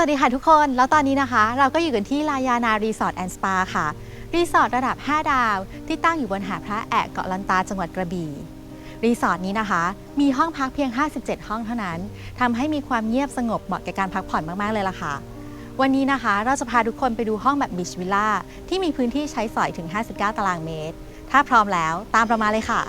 วัสดีค่ะทุกคน แล้วตอนนี้นะคะ เราก็อยู่กันที่ลายานารีสอร์ทแอนด์สปาค่ะ รีสอร์ทระดับ 5 ดาว ที่ตั้งอยู่บนหาดพระแอะเกาะลันตาจังหวัดกระบี่ รีสอร์ทนี้นะคะ มีห้องพักเพียง 57 ห้องเท่านั้นทำให้มีความเงียบสงบเหมาะแก่การพักผ่อนมากๆเลยล่ะค่ะ วันนี้นะคะ เราจะพาทุกคนไปดูห้องแบบบิชวิลล่าที่มีพื้นที่ใช้สอยถึง 59 ตารางเมตร ถ้าพร้อมแล้วตามเรามาเลยค่ะ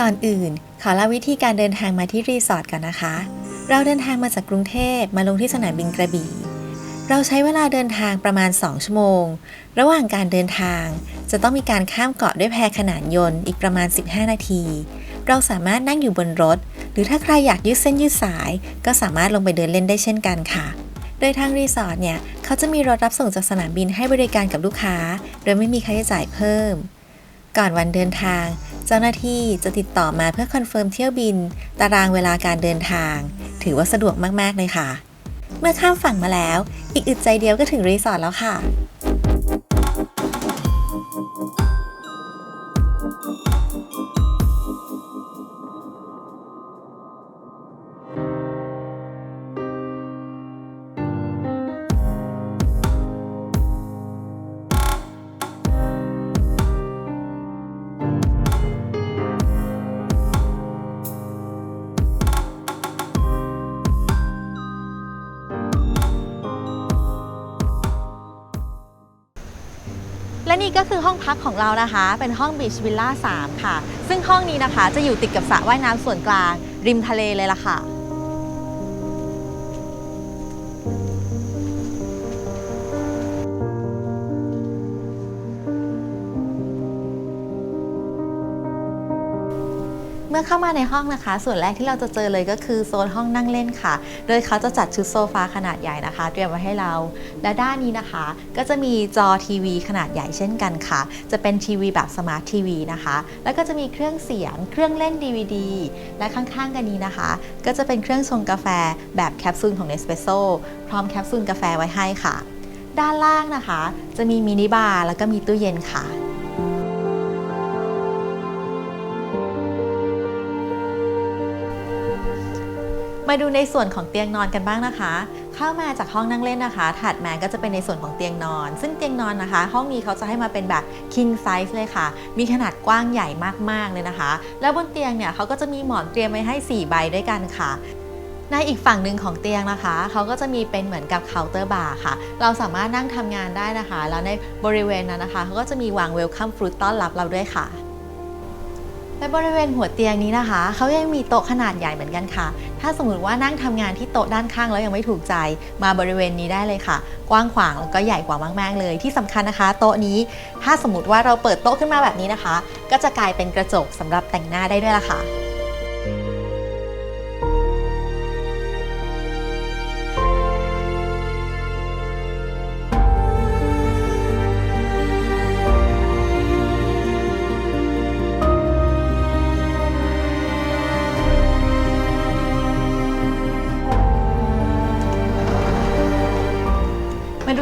ก่อนอื่น ขอเล่าวิธีการเดินทางมาที่รีสอร์ทก่อนนะคะ เราเดินทางมาจากกรุงเทพมาลงที่สนามบินกระบี่ เราใช้เวลาเดินทางประมาณ 2 ชั่วโมง ระหว่างการเดินทาง จะต้องมีการข้ามเกาะด้วยแพขนานยนต์อีกประมาณ 15 นาที เราสามารถนั่งอยู่บนรถ หรือถ้าใครอยากยืดเส้นยืดสาย ก็สามารถลงไปเดินเล่นได้เช่นกันค่ะโดยทางรีสอร์ทเนี่ย เขาจะมีรถรับส่งจากสนามบินให้บริการกับลูกค้า โดยไม่มีค่าใช้จ่ายเพิ่ม ก่อนวันเดินทาง เจ้าหน้าที่จะติดต่อมาเพื่อคอนเฟิร์มเที่ยวบิน ตารางเวลาการเดินทาง ถือว่าสะดวกมาก ๆ เลยค่ะ เมื่อข้ามฝั่งมาแล้ว อีกอึดใจเดียวก็ถึงรีสอร์ทแล้วค่ะ นี่ก็คือห้องพักของเรานะคะ เป็นห้องบีชวิลล่า3ค่ะ ซึ่งห้องนี้นะคะจะอยู่ติดกับสระว่ายน้ำส่วนกลาง ริมทะเลเลยล่ะค่ะ มื่อเข้ามาในห้องนะคะ ส่วนแรกที่เราจะเจอเลยก็คือโซนห้องนั่งเล่นค่ะ โดยเขาจะจัดชุดโซฟาขนาดใหญ่นะคะ เตรียมไว้ให้เรา และด้านนี้นะคะ ก็จะมีจอทีวีขนาดใหญ่เช่นกันค่ะ จะเป็นทีวีแบบสมาร์ททีวีนะคะ แล้วก็จะมีเครื่องเสียง เครื่องเล่น DVD และข้างๆกันนี้นะคะ ก็จะเป็นเครื่องชงกาแฟแบบแคปซูลของ Nespresso พร้อมแคปซูลกาแฟไว้ให้ค่ะ ด้านล่างนะคะ จะมีมินิบาร์แล้วก็มีตู้เย็นค่ะ มาดูในส่วนของเตียงนอนกันบ้างนะคะ เข้ามาจากห้องนั่งเล่นนะคะ ถัดมาก็จะเป็นในส่วนของเตียงนอน ซึ่งเตียงนอนนะคะ ห้องนี้เขาจะให้มาเป็นแบบ king size เลยค่ะ มีขนาดกว้างใหญ่มากๆเลยนะคะ แล้วบนเตียงเนี่ยเขาก็จะมีหมอนเตรียมไว้ให้ 4 ใบด้วยกันค่ะในอีกฝั่งหนึ่งของเตียงนะคะ เขาก็จะมีเป็นเหมือนกับเคาน์เตอร์บาร์ค่ะ เราสามารถนั่งทำงานได้นะคะ แล้วในบริเวณนั้นนะคะเขาก็จะมีวางเวลคัมฟรุตต้อนรับเราด้วยค่ะ และบริเวณหัวเตียงนี้นะคะ เขายังมีโต๊ะขนาดใหญ่เหมือนกันค่ะ ถ้าสมมติว่านั่งทำงานที่โต๊ะด้านข้างแล้วยังไม่ถูกใจ มาบริเวณนี้ได้เลยค่ะ กว้างขวางแล้วก็ใหญ่กว่ามากๆเลย ที่สำคัญนะคะ โต๊ะนี้ ถ้าสมมติว่าเราเปิดโต๊ะขึ้นมาแบบนี้นะคะ ก็จะกลายเป็นกระจกสำหรับแต่งหน้าได้ด้วยล่ะค่ะ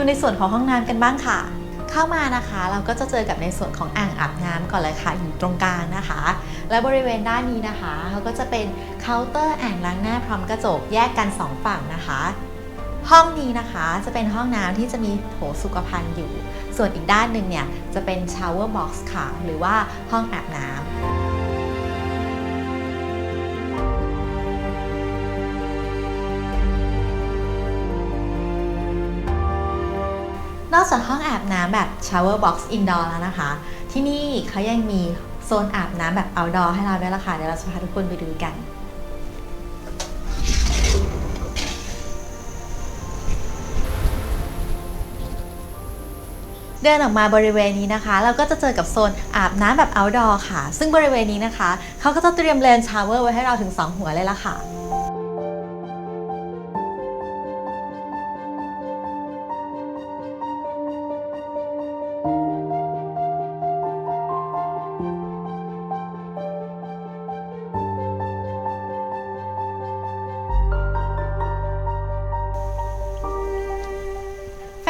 ในส่วนของห้องน้ำกันบ้างค่ะ เข้ามานะคะ เราก็จะเจอกับในส่วนของอ่างอาบน้ำก่อนเลยค่ะอยู่ตรงกลางนะคะ และบริเวณด้านนี้นะคะเขาก็จะเป็นเคาน์เตอร์อ่างล้างหน้าพร้อมกระจกแยกกัน 2 ฝั่งนะคะ ห้องนี้นะคะจะเป็นห้องน้ำที่จะมีโถสุขภัณฑ์อยู่ ส่วนอีกด้านหนึ่งเนี่ยจะเป็นชาวเวอร์บ็อกซ์ค่ะ หรือว่าห้องอาบน้ำ นอกจากห้องอาบน้ำแบบ shower box indoor แล้วนะคะ ที่นี่เขายังมีโซนอาบน้ำแบบ outdoor ให้เราด้วยละค่ะ เดี๋ยวเราจะพาทุกคนไปดูกัน เดินออกมาบริเวณนี้นะคะ เราก็จะเจอกับโซนอาบน้ำแบบ outdoor ค่ะ ซึ่งบริเวณนี้นะคะ เขาก็จะเตรียมเลนชาวเวอร์ไว้ให้เราถึง 2 หัวเลยละค่ะ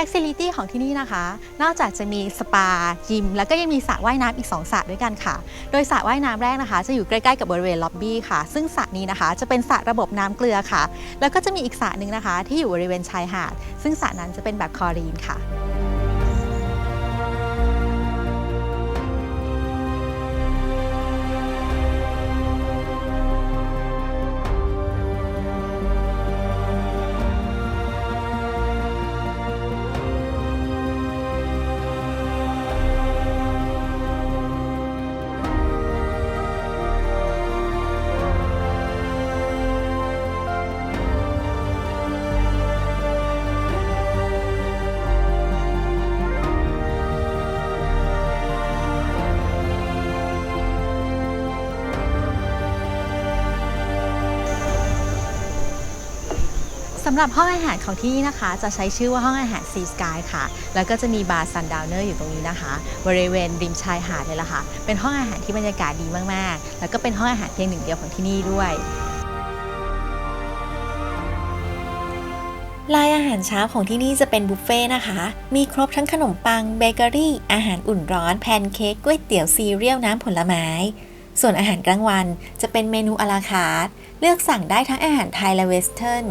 ฟซิลิตี้ของที่นี่นะคะ นอกจากจะมีสปา ยิม แล้วก็ยังมีสระว่ายน้ำอีก 2สระด้วยกันค่ะ โดยสระว่ายน้ำแรกนะคะ จะอยู่ใกล้ๆกับบริเวณล็อบบี้ค่ะ ซึ่งสระนี้นะคะจะเป็นสระระบบน้ำเกลือค่ะ แล้วก็จะมีอีกสระหนึ่งนะคะ ที่อยู่บริเวณชายหาด ซึ่งสระนั้นจะเป็นแบบคลอรีนค่ะ สำหรับห้องอาหารของที่นี่นะคะ จะใช้ชื่อว่าห้องอาหาร Sea Sky ค่ะ แล้วก็จะมีบาร์ Sundowner อยู่ตรงนี้นะคะ บริเวณริมชายหาดเลยล่ะค่ะ เป็นห้องอาหารที่บรรยากาศดีมากๆ แล้วก็เป็นห้องอาหารเพียงหนึ่งเดียวของที่นี่ด้วยลายอาหารเช้าของที่นี่จะเป็นบุฟเฟ่ต์นะคะ มีครบทั้งขนมปัง เบเกอรี่ อาหารอุ่นร้อน แพนเค้กก๋วยเตี๋ยวซีเรียลน้ำผลไม้ ส่วนอาหารกลางวันจะเป็นเมนูอลาคาร์ทเลือกสั่งได้ทั้งอาหารไทยและเวสเทิร์น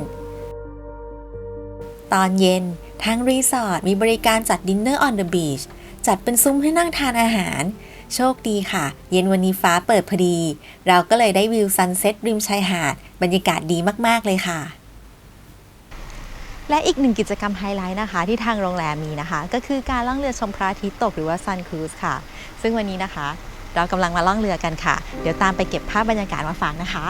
ตอนเย็นทางรีสอร์ทมีบริการจัดดินเนอร์ออนเดอะบีชจัดเป็นซุ้มให้นั่งทานอาหาร โชคดีค่ะ เย็นวันนี้ฟ้าเปิดพอดี เราก็เลยได้วิวซันเซ็ตริมชายหาด บรรยากาศดีมากๆเลยค่ะ และอีกหนึ่งกิจกรรมไฮไลท์นะคะ ที่ทางโรงแรมมีนะคะ ก็คือการล่องเรือชมพระอาทิตย์ตกหรือว่า Sun Cruise ค่ะ ซึ่งวันนี้นะคะ เรากำลังมาล่องเรือกันค่ะ เดี๋ยวตามไปเก็บภาพบรรยากาศมาฝากนะคะ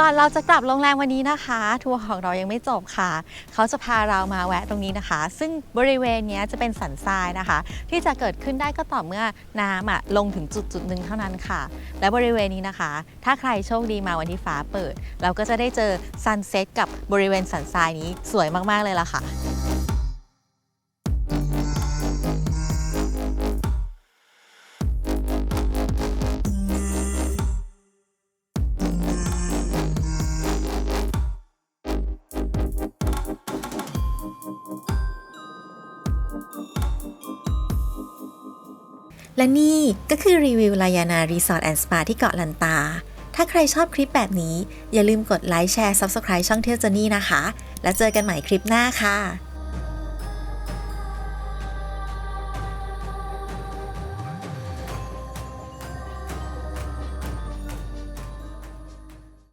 ก่อนเราจะกลับโรงแรมวันนี้นะคะ ทัวร์ของเรายังไม่จบค่ะ เขาจะพาเรามาแวะตรงนี้นะคะ ซึ่งบริเวณนี้จะเป็นสันทรายนะคะ ที่จะเกิดขึ้นได้ก็ต่อเมื่อน้ำอะลงถึงจุดจุดหนึ่งเท่านั้นค่ะ และบริเวณนี้นะคะ ถ้าใครโชคดีมาวันที่ฟ้าเปิด เราก็จะได้เจอซันเซ็ตกับบริเวณสันทรายนี้สวยมากๆเลยล่ะค่ะ และนี่ก็คือรีวิวลายานารีสอร์ทแอนด์สปาที่เกาะลันตา ถ้าใครชอบคลิปแบบนี้ อย่าลืมกดไลค์แชร์ Subscribe ช่องเที่ยวเจนี่นะคะ แล้วเจอกันใหม่คลิปหน้าค่ะ